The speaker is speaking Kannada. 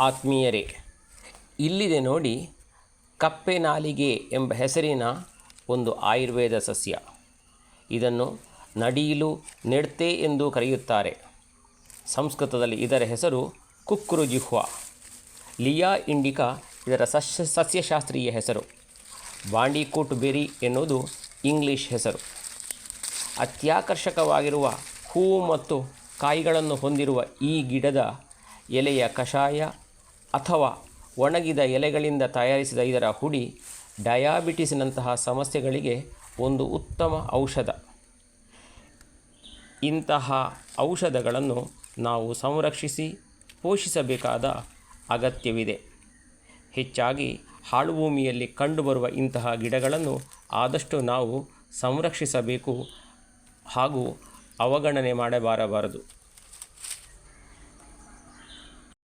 ಆತ್ಮೀಯರೇ, ಇಲ್ಲಿದೆ ನೋಡಿ ಕಪ್ಪೆ ನಾಲಿಗೆ ಎಂಬ ಹೆಸರಿನ ಒಂದು ಆಯುರ್ವೇದ ಸಸ್ಯ. ಇದನ್ನು ನಡೀಲು ನೆಡ್ತೆ ಎಂದು ಕರೆಯುತ್ತಾರೆ. ಸಂಸ್ಕೃತದಲ್ಲಿ ಇದರ ಹೆಸರು ಕುಕ್ಕುರು ಜಿಹ್ವ ಲಿಯಾ ಇಂಡಿಕಾ ಇದರ ಸಸ್ಯ, ಸಸ್ಯಶಾಸ್ತ್ರೀಯ ಹೆಸರು. ಬಾಂಡಿಕೋಟ್ ಬೆರಿ ಎನ್ನುವುದು ಇಂಗ್ಲಿಷ್ ಹೆಸರು. ಅತ್ಯಾಕರ್ಷಕವಾಗಿರುವ ಹೂ ಮತ್ತು ಕಾಯಿಗಳನ್ನು ಹೊಂದಿರುವ ಈ ಗಿಡದ ಎಲೆಯ ಕಷಾಯ ಅಥವಾ ಒಣಗಿದ ಎಲೆಗಳಿಂದ ತಯಾರಿಸಿದ ಇದರ ಹುಡಿ ಡಯಾಬಿಟಿಸ್ನಂತಹ ಸಮಸ್ಯೆಗಳಿಗೆ ಒಂದು ಉತ್ತಮ ಔಷಧ. ಇಂತಹ ಔಷಧಗಳನ್ನು ನಾವು ಸಂರಕ್ಷಿಸಿ ಪೋಷಿಸಬೇಕಾದ ಅಗತ್ಯವಿದೆ. ಹೆಚ್ಚಾಗಿ ಹಾಳು ಭೂಮಿಯಲ್ಲಿ ಕಂಡುಬರುವ ಇಂತಹ ಗಿಡಗಳನ್ನು ಆದಷ್ಟು ನಾವು ಸಂರಕ್ಷಿಸಬೇಕು ಹಾಗೂ ಅವಗಣನೆ ಮಾಡಬಾರಬಾರದು.